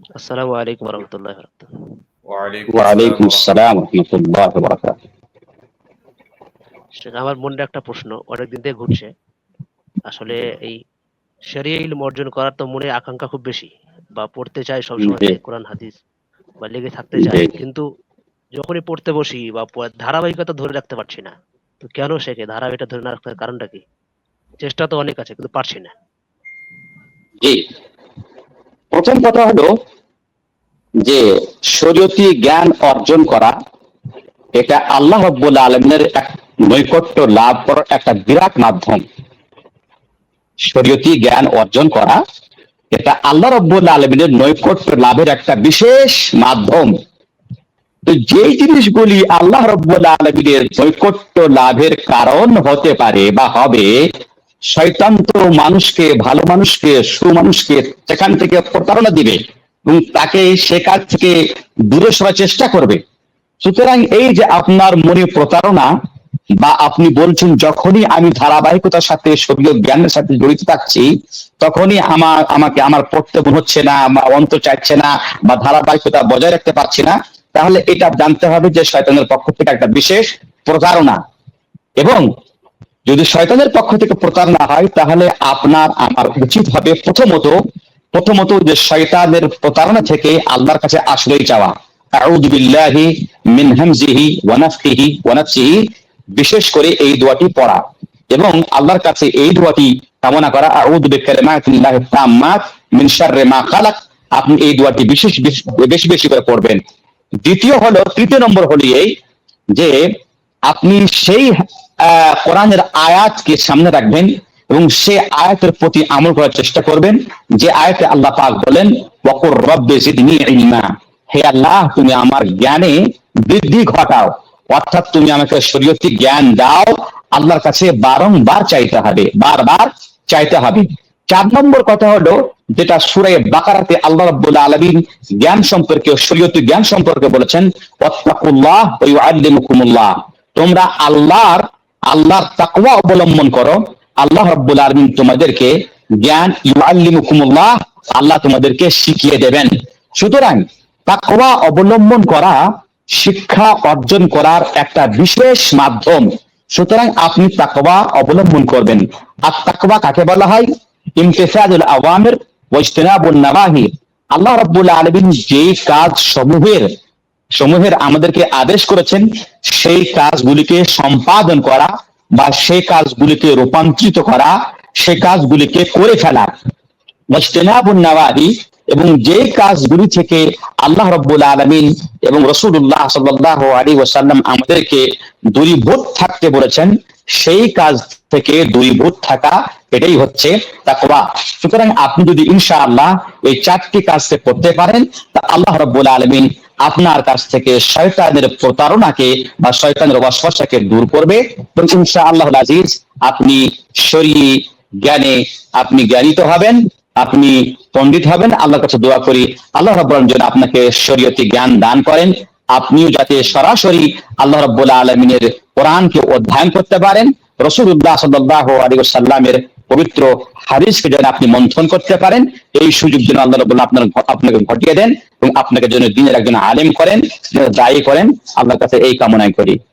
আসসালামু আলাইকুম রহমতুল্লাহ ওয়ালাইকুম আসসালাম রহমতুল্লাহ বারাকাত আমার মনে একটা প্রশ্ন অনেকদিন থেকে ঘুরছে। আসলে এই শরিয়া ইলম অর্জন করার তো মনে আকাঙ্ক্ষা খুব বেশি বা পড়তে চাই সবসময়। কোরআন হাদিস বা লেগে থাকতে চাই কিন্তু যখনই পড়তে বসি বা ধারাবাহিকতা ধরে রাখতে পারছি না তো কেন শেখে ধারাবাহিকতা ধরে না রাখার কারণটা কি? চেষ্টা তো অনেক আছে কিন্তু পারছি না। জি। প্রথম কথা হলো যে শরীয়তি জ্ঞান অর্জন করা, এটা আল্লাহ রব্বুল আলমিনের এক নৈকট্য লাভ করার একটা বিরাট মাধ্যম। শরীয়তি জ্ঞান অর্জন করা, এটা আল্লাহ রব্বুল আলমিনের নৈকট্য লাভের একটা বিশেষ মাধ্যম। তো যেই জিনিসগুলি আল্লাহ রব্বুল আলমিনের নৈকট্য লাভের কারণ হতে পারে বা হবে শয়তান তো মানুষকে, ভালো মানুষকে, সুমানুষকে সেখান থেকে প্রতারণা দিবে এবং তাকে সে কাজ থেকে দূরে সরার চেষ্টা করবে। সুতরাং এই যে আপনার মনে প্রতারণা বা আপনি বলছেন, যখনই আমি ধারাবাহিকতার সাথে শরীয় জ্ঞানের সাথে জড়িত থাকছি, তখনই আমার, আমাকে আমার পড়তে হচ্ছে না, আমার অন্ত চাইছে না বা ধারাবাহিকতা বজায় রাখতে পারছি না, তাহলে এটা জানতে হবে যে শয়তানের পক্ষ থেকে একটা বিশেষ প্রতারণা। এবং যদি শয়তানের পক্ষ থেকে প্রতারণা হয়, তাহলে আপনার আমার উচিত হবে প্রথমত প্রথমত যে শয়তানের প্রতারণা থেকে আল্লাহর কাছে আশ্রয় চাওয়া। বিশেষ করে এই দোয়াটি পড়া। এবং আল্লাহর কাছে এই দোয়াটি কামনা করা আপনি এই দোয়াটি বিশেষ, বেশি বেশি করে পড়বেন। দ্বিতীয় হলো, তৃতীয় নম্বর হলো এই যে, আপনি সেই কোরআনের আয়াতকে সামনে রাখবেন এবং সেই আয়াতের প্রতি আমল করার চেষ্টা করবেন। যে আয়াতে আল্লাহ পাক বলেন, ওয়াকুর রব্বে জিদনি হে আল্লাহ, তুমি আমার জ্ঞানে বৃদ্ধি ঘটাও। অর্থাৎ তুমি আমাকে শরীয়তি জ্ঞান দাও। আল্লাহর কাছে বারংবার চাইতে হবে, বারবার চাইতে হবে। চার নম্বর কথা হলো, যেটা সুরে বাকারাতে আল্লাহ রাব্বুল আলামিন জ্ঞান সম্পর্কে, শরীয়তি জ্ঞান সম্পর্কে বলেছেন, ওয়াত্তাকুল্লাহ ওয়া ইউআল্লিমুকুমুল্লাহ। তোমরা আল্লাহর আল্লাহর তাকওয়া অবলম্বন করো। আল্লাহ রাব্বুল আলামিন তোমাদেরকে জ্ঞান ইউআল্লিমুকুমুল্লাহ, আল্লাহ তোমাদেরকে শিখিয়ে দেবেন। সুতরাং তাকওয়া অবলম্বন করা, শিক্ষা অর্জন করার একটা বিশেষ মাধ্যম। সুতরাং আপনি তাকওয়া অবলম্বন করবেন। আর তাকওয়া কাকে বলা হয়? ইমতিসাদুল আওয়ামির ওয়াজতিনাবুন নাওয়াহি আল্লাহ রাব্বুল আলামিন যেই কাজ সমূহের সমূহের আমাদেরকে আদেশ করেছেন সেই কাজগুলিকে সম্পাদন করা বা সেই কাজগুলিকে রূপান্তরিত করা, সেই কাজগুলিকে করে ফেলা। এবং যে কাজগুলি থেকে আল্লাহ রব্বুল আলমিন এবং রসুল্লাহ সাল্লাহ আলী ওয়াসাল্লাম আমাদেরকে দূরীভূত থাকতে বলেছেন, সেই কাজ থেকে দূরীভূত থাকা এটাই হচ্ছে তাকওয়া। সুতরাং আপনি যদি ইনশাআল্লাহ এই চারটি কাজকে করতে পারেন, তা আল্লাহ রব্বুল আলমিন আপনার কাছ থেকে শয়তানের প্রতারণাকে বা শয়তানের ওয়াসওয়াসাকে দূর করবে এবং ইনশা আল্লাহ আজিজ আপনি শরী জ্ঞানে আপনি জ্ঞানিত হবেন, আপনি পণ্ডিত হবেন। আল্লাহর কাছে দোয়া করি, আল্লাহ রাব্বুল যেন আপনাকে শরীয়তি জ্ঞান দান করেন। আপনিও যাতে সরাসরি আল্লাহ রাব্বুল আলমিনের কোরআনকে অধ্যয়ন করতে পারেন। রসুল্লাহ সাল্লাহ আলী সাল্লামের পবিত্র হাদিসকে যেন আপনি মন্থন করতে পারেন, এই সুযোগ যেন আল্লাহ রবুল্লাহ আপনার আপনাকে ঘটিয়ে দেন এবং আপনাকে যেন দিনের একজন আলেম করেন দায়ী করেন। আল্লাহর কাছে এই কামনাই করি।